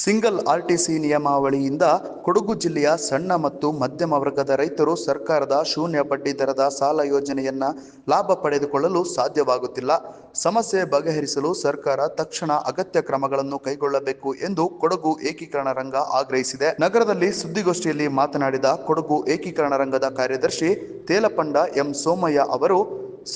Single RTC ನಿಯಮಾವಳಿಯಿಂದ Kodagu ಜಿಲ್ಲೆಯ ಸಣ್ಣ ಮತ್ತು ಮಧ್ಯಮ ವರ್ಗದ ರೈತರು ಸರ್ಕಾರದ ಶೂನ್ಯ ಬಡ್ಡಿ ದರದ ಸಾಲ ಯೋಜನೆಯನ್ನ ಲಾಭ ಪಡೆದುಕೊಳ್ಳಲು ಸಾಧ್ಯವಾಗುತ್ತಿಲ್ಲ. ಸಮಸ್ಯೆ ಬಗೆಹರಿಸಲು ಸರ್ಕಾರ ತಕ್ಷಣ ಅಗತ್ಯ ಕ್ರಮಗಳನ್ನು ಕೈಗೊಳ್ಳಬೇಕು ಎಂದು ಕೊಡಗು ಏಕೀಕರಣ ರಂಗ ಆಗ್ರಹಿಸಿದೆ. ನಗರದಲ್ಲಿ ಸುದ್ದಿಗೋಷ್ಠಿಯಲ್ಲಿ ಮಾತನಾಡಿದ ಕೊಡಗು ಏಕೀಕರಣ ರಂಗದ ಕಾರ್ಯದರ್ಶಿ ತೇಲಪಂಡ ಎಂ ಸೋಮಯ್ಯ ಅವರು,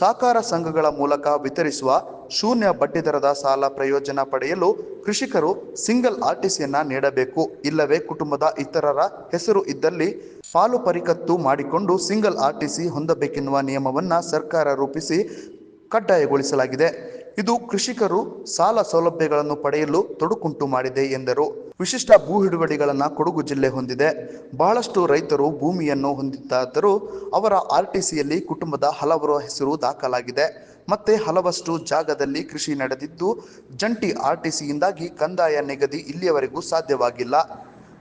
ಸಹಕಾರ ಸಂಘಗಳ ಮೂಲಕ ವಿತರಿಸುವ ಶೂನ್ಯ ಬಡ್ಡಿದರದ ಸಾಲ ಪ್ರಯೋಜನ ಪಡೆಯಲು ಕೃಷಿಕರು ಸಿಂಗಲ್ ಆರ್ಟಿಸಿಯನ್ನ ನೀಡಬೇಕು. ಇಲ್ಲವೇ ಕುಟುಂಬದ ಇತರರ ಹೆಸರು ಇದ್ದಲ್ಲಿ ಪಾಲು ಪರಿಕತ್ತು ಮಾಡಿಕೊಂಡು ಸಿಂಗಲ್ ಆರ್ಟಿಸಿ ಹೊಂದಬೇಕೆನ್ನುವ ನಿಯಮವನ್ನ ಸರ್ಕಾರ ರೂಪಿಸಿ ಕಡ್ಡಾಯಗೊಳಿಸಲಾಗಿದೆ. ಇದು ಕೃಷಿಕರು ಸಾಲ ಸೌಲಭ್ಯಗಳನ್ನು ಪಡೆಯಲು ತೊಡಕುಂಟು ಮಾಡಿದೆ ಎಂದರು. ವಿಶಿಷ್ಟ ಭೂ ಹಿಡುವಳಿಗಳನ್ನು ಕೊಡಗು ಜಿಲ್ಲೆ ಹೊಂದಿದೆ. ಬಹಳಷ್ಟು ರೈತರು ಭೂಮಿಯನ್ನು ಹೊಂದಿದ್ದಾದರೂ ಅವರ ಆರ್ ಟಿ ಸಿಯಲ್ಲಿ ಕುಟುಂಬದ ಹಲವರ ಹೆಸರು ದಾಖಲಾಗಿದೆ. ಮತ್ತೆ ಹಲವಷ್ಟು ಜಾಗದಲ್ಲಿ ಕೃಷಿ ನಡೆದಿದ್ದು, ಜಂಟಿ ಆರ್ ಟಿ ಸಿಯಿಂದಾಗಿ ಕಂದಾಯ ನಿಗದಿ ಇಲ್ಲಿಯವರೆಗೂ ಸಾಧ್ಯವಾಗಿಲ್ಲ.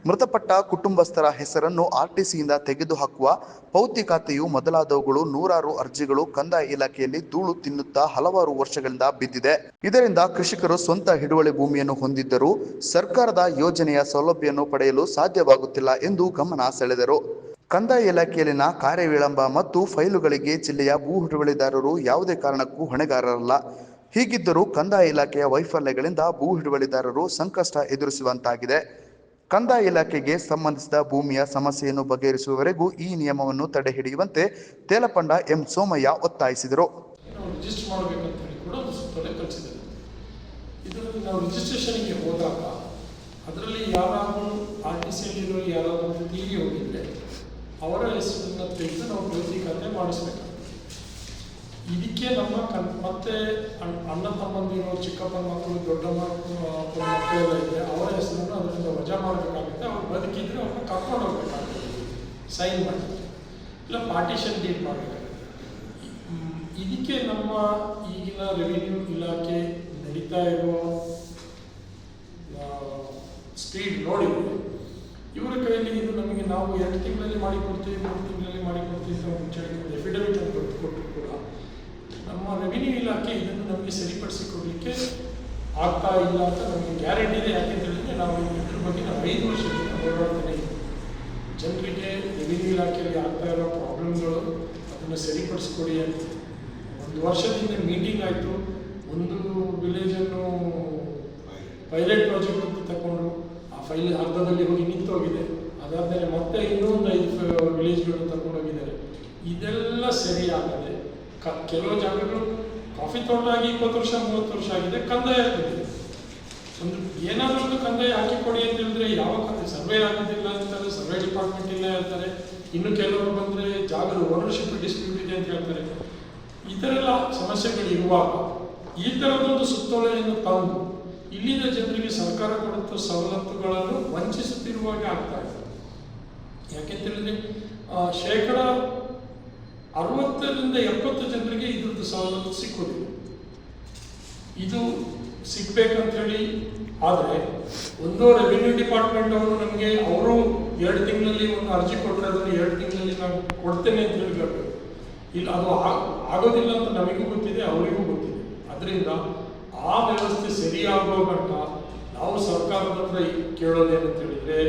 ಮೃತಪಟ್ಟ ಕುಟುಂಬಸ್ಥರ ಹೆಸರನ್ನು ಆರ್ಟಿಸಿಯಿಂದ ತೆಗೆದುಹಾಕುವ ಪೌತಿ ಖಾತೆಯು ಮೊದಲಾದವುಗಳು ನೂರಾರು ಅರ್ಜಿಗಳು ಕಂದಾಯ ಇಲಾಖೆಯಲ್ಲಿ ಧೂಳು ತಿನ್ನುತ್ತಾ ಹಲವಾರು ವರ್ಷಗಳಿಂದ ಬಿದ್ದಿದೆ. ಇದರಿಂದ ಕೃಷಿಕರು ಸ್ವಂತ ಹಿಡುವಳಿ ಭೂಮಿಯನ್ನು ಹೊಂದಿದ್ದರೂ ಸರ್ಕಾರದ ಯೋಜನೆಯ ಸೌಲಭ್ಯವನ್ನು ಪಡೆಯಲು ಸಾಧ್ಯವಾಗುತ್ತಿಲ್ಲ ಎಂದು ಗಮನ ಸೆಳೆದರು. ಕಂದಾಯ ಇಲಾಖೆಯಲ್ಲಿನ ಕಾರ್ಯವಿಳಂಬ ಮತ್ತು ಫೈಲುಗಳಿಗೆ ಜಿಲ್ಲೆಯ ಭೂ ಹಿಡುವಳಿದಾರರು ಯಾವುದೇ ಕಾರಣಕ್ಕೂ ಹೊಣೆಗಾರರಲ್ಲ. ಹೀಗಿದ್ದರೂ ಕಂದಾಯ ಇಲಾಖೆಯ ವೈಫಲ್ಯಗಳಿಂದ ಭೂ ಹಿಡುವಳಿದಾರರು ಸಂಕಷ್ಟ ಎದುರಿಸುವಂತಾಗಿದೆ. ಕಂದಾಯ ಇಲಾಖೆಗೆ ಸಂಬಂಧಿಸಿದ ಭೂಮಿಯ ಸಮಸ್ಯೆಯನ್ನು ಬಗೆಹರಿಸುವವರೆಗೂ ಈ ನಿಯಮವನ್ನು ತಡೆಹಿಡಿಯುವಂತೆ ತೇಲಪಂಡ ಎಂ ಸೋಮಯ್ಯ ಒತ್ತಾಯಿಸಿದರು. ಅದರಲ್ಲಿ ಯಾರಾದರೂ ಆರ್ ಟಿ ಸಿಯಲ್ಲಿರೋ ಯಾರಾದರೂ ತೀರಿ ಹೋಗಿದ್ರೆ ಅವರ ಹೆಸರನ್ನ ತೆಗೆದು ನಾವು ಪ್ರತಿ ಖಾತೆ ಮಾಡಿಸ್ಬೇಕಾಗ್ತದೆ ಇದಕ್ಕೆ ನಮ್ಮ ಕನ್, ಮತ್ತೆ ಅಣ್ಣ ತಮ್ಮಂದಿರು ಚಿಕ್ಕಪ್ಪನ ಮಕ್ಕಳು, ದೊಡ್ಡಮ್ಮ ಮಕ್ಕಳು ಮಕ್ಕಳೆಲ್ಲ ಇದೆ ಅವರ ಹೆಸರನ್ನು ಅದರಿಂದ ವಜಾ ಮಾಡಬೇಕಾಗುತ್ತೆ. ಅವ್ರು ಬದುಕಿದ್ರೆ ಅವ್ರನ್ನ ಕರ್ಕೊಂಡು ಹೋಗ್ಬೇಕಾಗುತ್ತೆ ಸೈನ್ ಮಾಡಿ ಇಲ್ಲ, ಪಾರ್ಟಿಷನ್ ಡೀಟ್ ಮಾಡಬೇಕಾಗುತ್ತೆ. ಇದಕ್ಕೆ ನಮ್ಮ ಈಗಿನ ರೆವಿನ್ಯೂ ಇಲಾಖೆ ನಡೀತಾ ಇರುವ ಸ್ಪೀಡ್ ನೋಡಿ ಇವರ ಕೈಯಲ್ಲಿ ಇದು ನಮಗೆ ನಾವು ಎರಡು ತಿಂಗಳಲ್ಲಿ ಮಾಡಿ ಕೊಡ್ತೀವಿ ಮೂರು ತಿಂಗಳಲ್ಲಿ ಮಾಡಿ ಕೊಡ್ತೀವಿ ಅಂತ ಮುಂಚೆ ಎಫಿಡವಿಟ್ ಅಂತ ಕೊಟ್ಟು ಕೂಡ. ನಮ್ಮ ರೆವಿನ್ಯೂ ಇಲಾಖೆ ಇದನ್ನು ನಮಗೆ ಸರಿಪಡಿಸಿಕೊಡ್ಲಿಕ್ಕೆ ಆಗ್ತಾ ಇಲ್ಲ ಅಂತ ನಮಗೆ ಗ್ಯಾರಂಟಿ ಇದೆ. ಯಾಕೆ ಹೇಳಿದ್ರೆ ನಾವು ಇದ್ರ ಬಗ್ಗೆ ನಾವು ಐದು ವರ್ಷದಿಂದ ಹೋರಾಡ್ತಾನೆ ಜನರಿಗೆ ರೆವಿನ್ಯೂ ಇಲಾಖೆಯಲ್ಲಿ ಆಗ್ತಾ ಇರೋ ಪ್ರಾಬ್ಲಮ್ಗಳು ಅದನ್ನು ಸರಿಪಡಿಸ್ಕೊಡಿ ಅಂತ. ಒಂದು ವರ್ಷದಿಂದ ಮೀಟಿಂಗ್ ಆಯಿತು. ಒಂದು ವಿಲೇಜನ್ನು ಪೈಲಟ್ ಪ್ರಾಜೆಕ್ಟ್ ಅಂತ ತಗೊಂಡು ಆ ಫೈಲ್ ಅರ್ಧದಲ್ಲಿ ಹೋಗಿ ನಿಂತೋಗಿದೆ ಅದಾದಮೇಲೆ ಮತ್ತೆ ಇನ್ನೊಂದು ಐದು ವಿಲೇಜ್ಗಳನ್ನು ತಗೊಂಡೋಗಿದ್ದಾರೆ ಇದೆಲ್ಲ ಸರಿಯಾಗದೆ ಕೆಲವು ಜಾಗಗಳು ಕಾಫಿ ತೋಟ ಆಗಿ ಇಪ್ಪತ್ತು ವರ್ಷ, ಮೂವತ್ತು ವರ್ಷ ಆಗಿದೆ, ಕಂದಾಯ ಆಗಿದೆ. ಒಂದು ಏನಾದರೂ ಒಂದು ಕಂದಾಯ ಹಾಕಿ ಕೊಡಿ ಅಂತ ಹೇಳಿದ್ರೆ ಯಾವ ಸರ್ವೆ ಆಗೋದಿಲ್ಲ ಅಂತಾರೆ, ಸರ್ವೆ ಡಿಪಾರ್ಟ್ಮೆಂಟ್ ಇಲ್ಲ ಹೇಳ್ತಾರೆ ಇನ್ನು ಕೆಲವರು ಬಂದರೆ ಜಾಗದ ಓನರ್ಶಿಪ್ ಡಿಸ್ಪ್ಯೂಟ್ ಇದೆ ಅಂತ ಹೇಳ್ತಾರೆ. ಈ ಥರ ಎಲ್ಲ ಸಮಸ್ಯೆಗಳು ಇರುವಾಗ ಈ ಥರದೊಂದು ಸುತ್ತೋಲೆಯನ್ನು ತಂದು ಇಲ್ಲಿನ ಜನರಿಗೆ ಸರ್ಕಾರ ಕೊಡುತ್ತ ಸವಲತ್ತುಗಳನ್ನು ವಂಚಿಸುತ್ತಿರುವಾಗ ಆಗ್ತಾ ಇದೆ. ಯಾಕೆಂತ ಹೇಳಿದ್ರೆ ಶೇಕಡ ಅರವತ್ತರಿಂದ ಎಪ್ಪತ್ತು ಜನರಿಗೆ ಇದ್ರದ್ದು ಸವಲತ್ತು ಸಿಕ್ಕೋದಿಲ್ಲ. ಇದು ಸಿಗ್ಬೇಕಂತ ಹೇಳಿ ಆದರೆ ಒಂದು ರೆವಿನ್ಯೂ ಡಿಪಾರ್ಟ್ಮೆಂಟ್ ಅವರು ನಮಗೆ ಅವರು ಎರಡು ತಿಂಗಳಲ್ಲಿ ಒಂದು ಅರ್ಜಿ ಕೊಟ್ಟರೆ ಅದನ್ನು ಎರಡು ತಿಂಗಳಲ್ಲಿ ನಾವು ಕೊಡ್ತೇನೆ ಅಂತ ಹೇಳಬೇಕು. ಇಲ್ಲ, ಅದು ಆಗೋದಿಲ್ಲ ಅಂತ ನಮಗೂ ಗೊತ್ತಿದೆ, ಅವರಿಗೂ ಗೊತ್ತಿದೆ. ಅದರಿಂದ ಆ ವ್ಯವಸ್ಥೆ ಸರಿಯಾಗುವ ಮಟ್ಟ ನಾವು ಸರ್ಕಾರದ ಹತ್ರ ಕೇಳೋದೇನಂತ ಹೇಳಿದ್ರೆ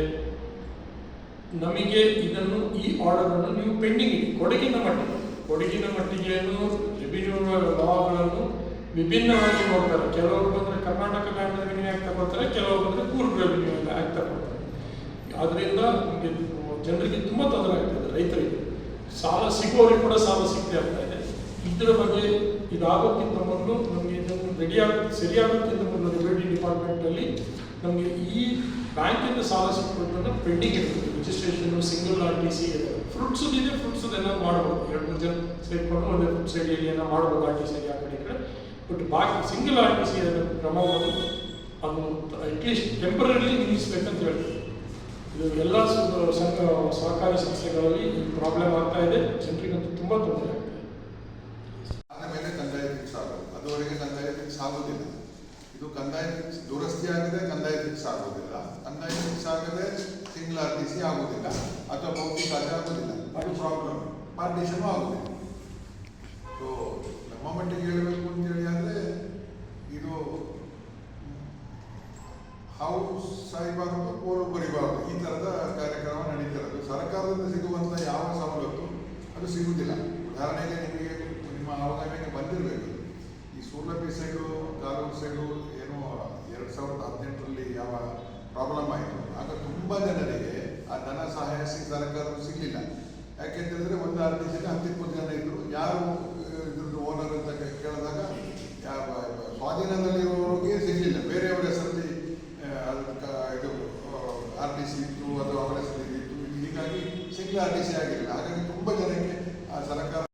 ನಮಗೆ ಇದನ್ನು ಈ ಆರ್ಡರ್ ಅನ್ನು ನೀವು ಪೆಂಡಿಂಗ್ ಇಡಿ ಕೊಡಗಿನ ಮಟ್ಟಿಗೆ ಕೊಡಗಿನ ಮಟ್ಟಿಗೆಯನ್ನು ರೆವಿನ್ಯೂ ಲಾಗಳನ್ನು ವಿಭಿನ್ನವಾಗಿ ನೋಡ್ತಾರೆ. ಕೆಲವರು ಬಂದರೆ ಕರ್ನಾಟಕ ಲ್ಯಾಂಡ್ ರೆವಿನ್ಯೂ ಆಗ್ತಾ ಬರ್ತಾರೆ, ಕೆಲವರು ಬಂದರೆ ಕೂರ್ಗ್ ರೆವಿನ್ಯೂ ಆಗ್ತಾ ಬರ್ತಾರೆ. ಅದರಿಂದ ನಮಗೆ ಜನರಿಗೆ ತುಂಬ ತೊಂದರೆ ಆಗ್ತದೆ ರೈತರಿಗೆ. ಸಾಲ ಸಿಗೋರಿಗೆ ಕೂಡ ಸಾಲ ಸಿಗದೆ ಆಗ್ತಾ ಇದೆ. ಇದರ ಬಗ್ಗೆ ಇದಾಗೋಕ್ಕಿಂತ ಮೊದಲು ನಮಗೆ ಇದನ್ನು ರೆಡಿ ಆಗ ಸರಿಯಾಗೋಕ್ಕಿಂತ ಮೊದಲು ರೆವಿನ್ಯೂ ಡಿಪಾರ್ಟ್ಮೆಂಟಲ್ಲಿ ನಮಗೆ ಈ ಬ್ಯಾಂಕಿಂದ ಸಾಲ ಸಿಕ್ಕೋದನ್ನ ಪೆಂಡಿಂಗ್ ಇರ್ತದೆ registration single R T C fruits ಇದೆ ಫ್ರೂಟ್ಸ್ ಎಲ್ಲ ಮಾಡ್ಬೋದು. ಎರಡು, ಮೂರು ಜನ ಸೇರ್ಕೊಂಡು ಒಂದೇ ಫ್ರೂಟ್ಸ್ ಐಡಿಯಲ್ಲಿ ಏನೋ ಮಾಡ್ಬೋದು ಆರ್ ಟಿ ಸಿ ಆ ಕಡೆ ಕಡೆ. ಬಟ್ ಬಾಕಿ ಸಿಂಗಲ್ ಆರ್ ಟಿ ಸಿ ಕ್ರಮವನ್ನು ಅದು ಅಟ್ಲೀಸ್ಟ್ ಟೆಂಪರರಿ ಅಂತ ಹೇಳ್ತೀವಿ ಇದು ಎಲ್ಲ ಸಂಘ ಸಹಕಾರಿ ಸಂಸ್ಥೆಗಳಲ್ಲಿ ಪ್ರಾಬ್ಲಮ್ ಆಗ್ತಾ ಇದೆ. ಜನರಿಗಂತೂ ತುಂಬ ತೊಂದರೆ ಆಗ್ತಾ ಇದೆ ಆಮೇಲೆ ಕಂದಾಯ ಫಿಕ್ಸ್ ಆಗೋದು ಅದುವರೆಗೆ ಕಂದಾಯ ಫಿಕ್ಸ್ ಆಗೋದಿಲ್ಲ ಇದು ಕಂದಾಯ ಫಿಕ್ಸ್ ದುರಸ್ತಿ ಆಗಿದೆ ಕಂದಾಯ ಫಿಕ್ಸ್ ಆಗೋದಿಲ್ಲ. ಫಿಕ್ಸ್ ಆಗದೆ ಸಿಂಗಲ್ ಆರ್ ಸಿ ಆಗೋದಿಲ್ಲ. ಅಥವಾ ಭೌತಿಕ ಆಗೋದಿಲ್ಲ. ಅದು ಪ್ರಾಬ್ಲಮ್ ಪಾರ್ಟಿಷನ್ ಆಗೋದಿಲ್ಲ. ಸೊ ನಮ್ಮ ಮಟ್ಟಿಗೆ ಹೇಳಬೇಕು ಅಂತೇಳಿ ಆದರೆ, ಇದು ಹಾವು ಸಾಯಬಾರದು ಕೋಲು ಬರಿಬಾರದು ಈ ಥರದ ಕಾರ್ಯಕ್ರಮ ನಡೀತಿರೋದು. ಸರ್ಕಾರದಿಂದ ಸಿಗುವಂಥ ಯಾವ ಸವಲತ್ತು ಅದು ಸಿಗುವುದಿಲ್ಲ ಉದಾಹರಣೆಗೆ ನಿಮಗೆ ನಿಮ್ಮ ಅವಗಮನಕ್ಕೆ ಬಂದಿರಬೇಕು. ಈ ಸೋಲಭ್ಯ ಸೈಡು ತಾಲೂಕು ಸೈಡು ಏನೋ ಎರಡು ಸಾವಿರದ ಹದಿನೆಂಟರಲ್ಲಿ ಯಾವ ಪ್ರಾಬ್ಲಮ್ ಆಯಿತು, ಆಗ ತುಂಬ ಜನರಿಗೆ ಆ ಧನ ಸಹಾಯ ಸರ್ಕಾರವು ಸಿಗಲಿಲ್ಲ. ಯಾಕೆಂತೇಳಿದ್ರೆ ಒಂದು ಆರು ಜನ ಹತ್ತಿಪ್ಪತ್ತು ಜನ ಇದ್ದರು ಯಾರು, ಇದ್ರದ್ದು ಓನರ್ ಅಂತ ಕೇಳಿದಾಗ ಯಾವ ಸ್ವಾಧೀನದಲ್ಲಿರುವವರಿಗೆ ಸಿಗಲಿಲ್ಲ. ಬೇರೆಯವರ ಹೆಸರಲ್ಲಿ ಇದು ಆರ್ ಟಿ ಸಿ ಇತ್ತು ಅಥವಾ ಅವರ ಹೆಸರಲ್ಲಿ ಇತ್ತು. ಹೀಗಾಗಿ ಸಿಂಗಲ್ ಆರ್ ಟಿ ಸಿ ಆಗಿರಲಿಲ್ಲ.